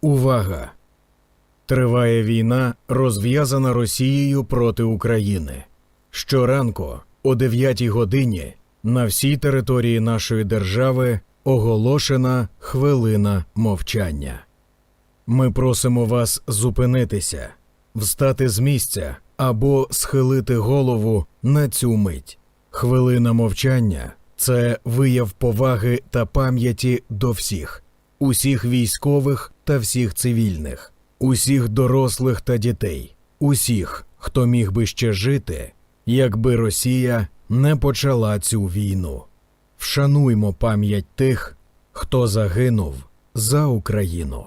Увага! Триває війна, розв'язана Росією проти України. Щоранку, о 9 годині, на всій території нашої держави оголошена хвилина мовчання. Ми просимо вас зупинитися, встати з місця або схилити голову на цю мить. Хвилина мовчання це вияв поваги та пам'яті до всіх, усіх військових та всіх цивільних, усіх дорослих та дітей, усіх, хто міг би ще жити, якби Росія не почала цю війну. Вшануймо пам'ять тих, хто загинув за Україну.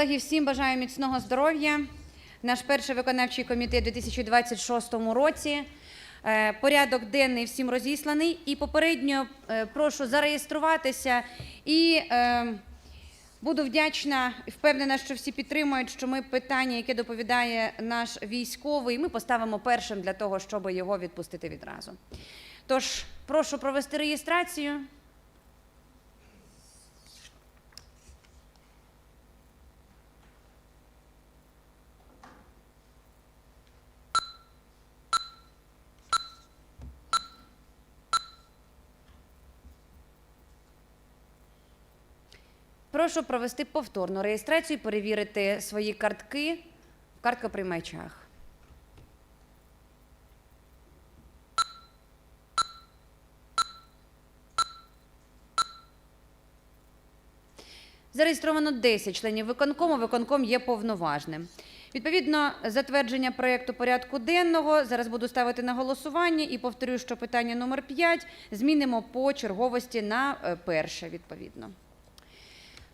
Колеги, всім бажаю міцного здоров'я. Наш перший виконавчий комітет у 2026 році. Е, Порядок денний всім розісланий. І попередньо е, прошу зареєструватися і е, буду вдячна і впевнена, що всі підтримують, що ми питання, яке доповідає наш військовий, ми поставимо першим для того, щоб його відпустити відразу. Тож прошу провести реєстрацію. Прошу провести повторну реєстрацію, і перевірити свої картки в карткоприймачах. Зареєстровано 10 членів виконкому. Виконком є повноважним. Відповідно, затвердження проєкту порядку денного зараз буду ставити на голосування і повторюю, що питання номер 5 змінимо по черговості на е, перше відповідно.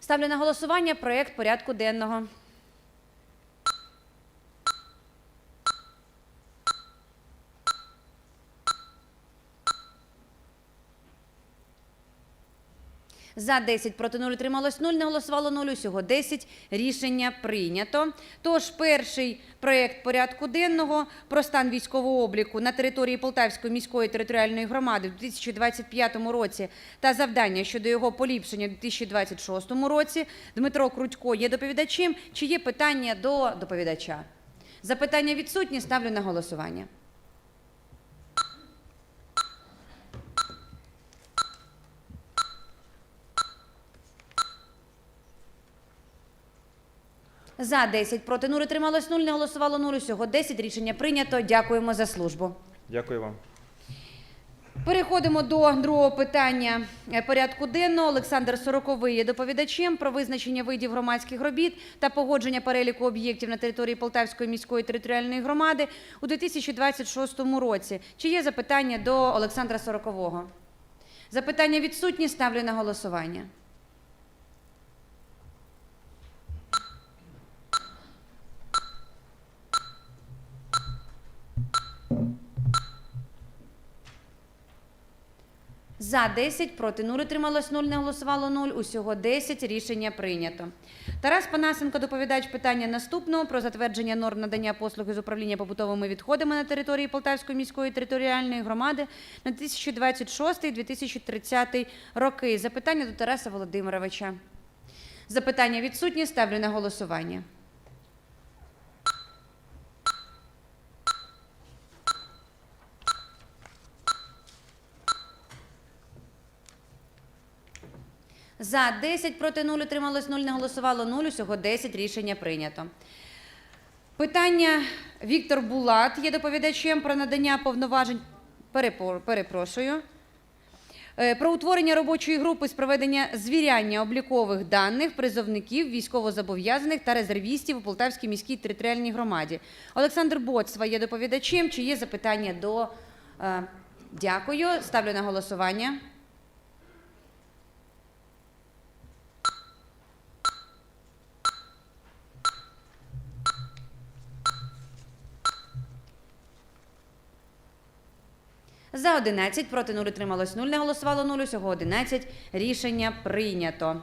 Ставлю на голосування проєкт порядку денного. За 10 проти 0 утрималось 0, не голосувало 0, усього 10. Рішення прийнято. Тож перший проєкт порядку денного про стан військового обліку на території Полтавської міської територіальної громади у 2025 році та завдання щодо його поліпшення у 2026 році. Дмитро Крутько є доповідачем. Чи є питання до доповідача? Запитання відсутні. Ставлю на голосування. За 10 проти 0 утрималось 0, не голосувало 0, усього 10. Рішення прийнято. Дякуємо за службу. Дякую вам. Переходимо до другого питання е, порядку денного. Олександр Сороковий є доповідачем про визначення видів громадських робіт та погодження переліку об'єктів на території Полтавської міської територіальної громади у 2026 році. Чи є запитання до Олександра Сорокового? Запитання відсутні. Ставлю на голосування. За 10, проти 0, утрималось 0, не голосувало 0, усього 10, рішення прийнято. Тарас Панасенко, доповідач питання наступного про затвердження норм надання послуги з управління побутовими відходами на території Полтавської міської територіальної громади на 2026-2030 роки. Запитання до Тараса Володимировича. Запитання відсутні, ставлю на голосування. За 10, проти 0, утрималось 0, не голосувало 0, усього 10, рішення прийнято. Питання Віктор Булат є доповідачем про надання повноважень. Перепрошую. Е, Про утворення робочої групи з проведення звіряння облікових даних призовників, військовозобов'язаних та резервістів у Полтавській міській територіальній громаді. Олександр Боцва є доповідачем. Чи є запитання до. е, Дякую. Ставлю на голосування. За 11, проти 0, утрималось 0, не голосувало 0, усього 11. Рішення прийнято.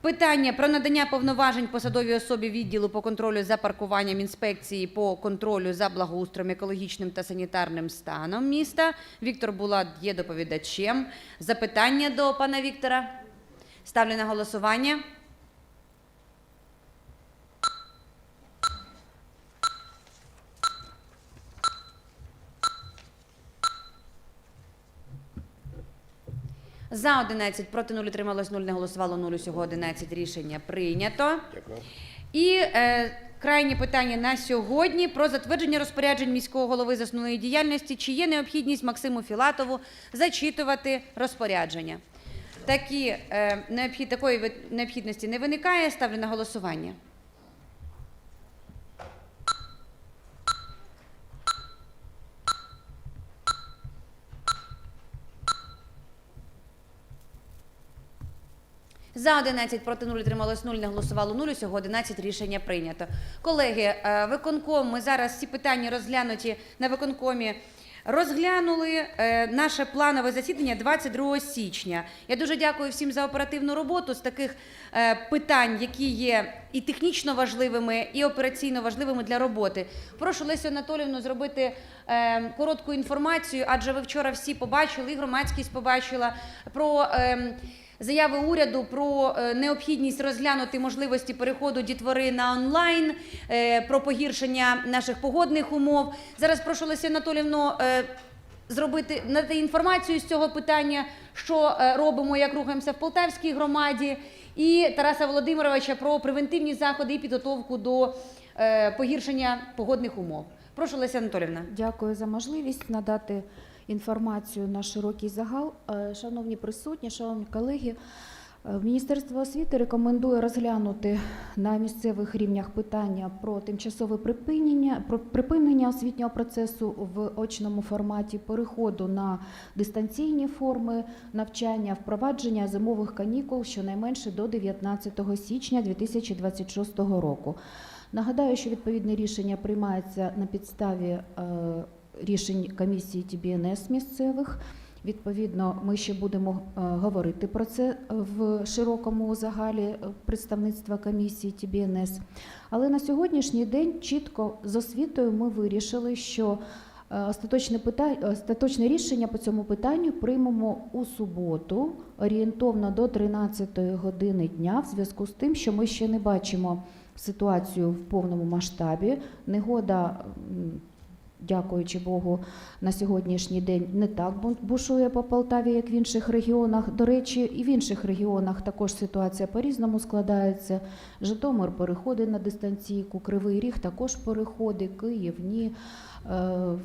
Питання про надання повноважень посадовій особі відділу по контролю за паркуванням інспекції по контролю за благоустроєм екологічним та санітарним станом міста. Віктор Булат є доповідачем. Запитання до пана Віктора. Ставлю на голосування. За 11, проти 0, утрималось 0, не голосувало 0, усього 11. Рішення прийнято. Дякую. І е, крайнє питання на сьогодні про затвердження розпоряджень міського голови з основної діяльності. Чи є необхідність Максиму Філатову зачитувати розпорядження? Такі, е, необхід, такої необхідності не виникає. Ставлю на голосування. За 11, проти 0, трималось 0, не голосувало 0, усього 11 рішення прийнято. Колеги, е, виконком, ми зараз ці питання розглянуті на виконкомі. Розглянули е, наше планове засідання 22 січня. Я дуже дякую всім за оперативну роботу з таких е, питань, які є і технічно важливими, і операційно важливими для роботи. Прошу Лесю Анатолівну зробити коротку інформацію, адже ви вчора всі побачили, і громадськість побачила про. Заяви уряду про е, необхідність розглянути можливості переходу дітвори на онлайн, е, про погіршення наших погодних умов. Зараз прошу Лесі Анатолівну е, зробити надати інформацію з цього питання, що робимо, як рухаємося в Полтавській громаді, і Тараса Володимировича про превентивні заходи і підготовку до погіршення погодних умов. Прошу Леся Анатолівна. Дякую за можливість надати інформацію на широкий загал. Е, Шановні присутні, шановні колеги, е, Міністерство освіти рекомендує розглянути на місцевих рівнях питання про тимчасове припинення, про припинення освітнього процесу в очному форматі, переходу на дистанційні форми навчання, впровадження зимових канікул щонайменше до 19 січня 2026 року. Нагадаю, що відповідне рішення приймається на підставі е, рішень комісії ТБНС місцевих. Відповідно, ми ще будемо е, говорити про це в широкому загалі е, представництва комісії ТБНС. Але на сьогоднішній день чітко з освітою ми вирішили, що е, остаточне, питання, остаточне рішення по цьому питанню приймемо у суботу, орієнтовно до 13 години дня, в зв'язку з тим, що ми ще не бачимо ситуацію в повному масштабі. Негода, дякуючи Богу, на сьогоднішній день не так бушує по Полтаві, як в інших регіонах. До речі, і в інших регіонах також ситуація по-різному складається. Житомир переходить на дистанційку, Кривий Ріг також переходить, Київ ні. Е,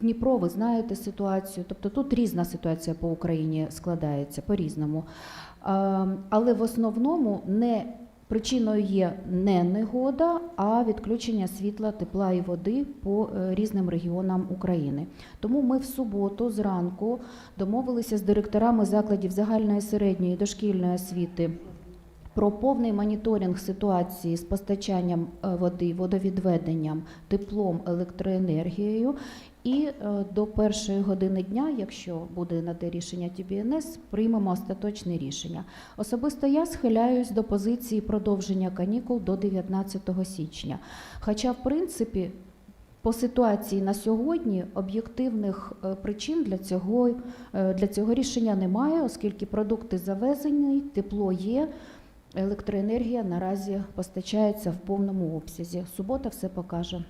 Дніпро, ви знаєте ситуацію. Тобто тут різна ситуація по Україні складається по-різному. Е, Але в основному не Причиною є не негода, а відключення світла, тепла і води по е, різним регіонам України. Тому ми в суботу зранку домовилися з директорами закладів загальної середньої дошкільної освіти про повний моніторинг ситуації з постачанням е, води, водовідведенням, теплом, електроенергією. І е, до першої години дня, якщо буде на те рішення ТБНС, приймемо остаточне рішення. Особисто я схиляюсь до позиції продовження канікул до 19 січня. Хоча, в принципі, по ситуації на сьогодні об'єктивних е, причин для цього, для цього рішення немає, оскільки продукти завезені, тепло є, електроенергія наразі постачається в повному обсязі. Субота все покаже.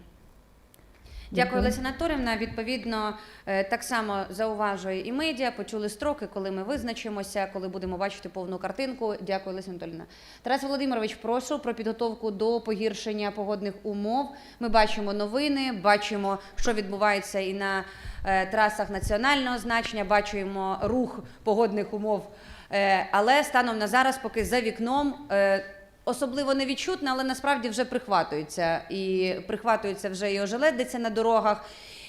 Дякую, Леся Анатолівна. Відповідно, е, так само зауважує і медіа. Почули строки, коли ми визначимося, коли будемо бачити повну картинку. Дякую, Леся Анатолівна. Тарас Володимирович, прошу про підготовку до погіршення погодних умов. Ми бачимо новини, бачимо, що відбувається і на е, трасах національного значення. Бачимо рух погодних умов. Е, але станом на зараз, поки за вікном. Особливо не відчутно, але насправді вже прихватується. І прихватується вже і ожеледиться на дорогах.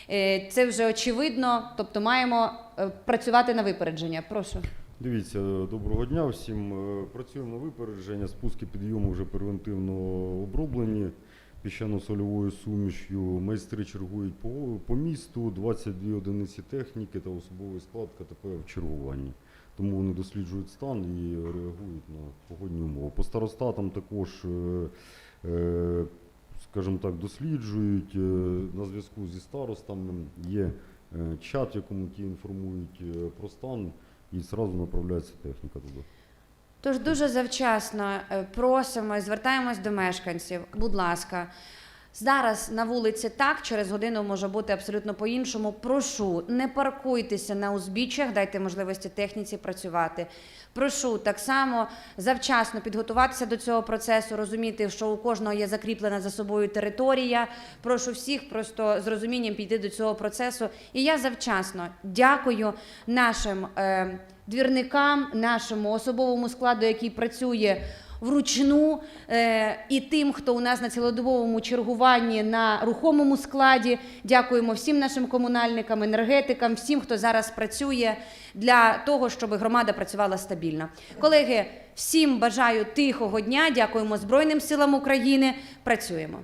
Е, Це вже очевидно. Тобто маємо е, працювати на випередження. Прошу. Дивіться, доброго дня всім. Е, Працюємо на випередження. Спуски підйому вже превентивно оброблені піщано-сольовою суміш'ю. Майстри чергують по, по місту, 22 одиниці техніки та особовий склад КТП в чергуванні. Тому вони досліджують стан і реагують на погодні умови. По старостатам також, е, е, скажімо так, досліджують. Е, На зв'язку зі старостами є чат, якому ті інформують про стан і зразу направляється техніка туди. Тож дуже завчасно просимо і звертаємось до мешканців. Будь ласка, зараз на вулиці так, через годину може бути абсолютно по-іншому. Прошу, не паркуйтеся на узбіччях, дайте можливості техніці працювати. Прошу так само завчасно підготуватися до цього процесу, розуміти, що у кожного є закріплена за собою територія. Прошу всіх просто з розумінням підійти до цього процесу. І я завчасно дякую нашим е, двірникам, нашому особовому складу, який працює вручну, е, і тим, хто у нас на цілодобовому чергуванні на рухомому складі. Дякуємо всім нашим комунальникам, енергетикам, всім, хто зараз працює для того, щоб громада працювала стабільно. Колеги, всім бажаю тихого дня. Дякуємо Збройним силам України. Працюємо.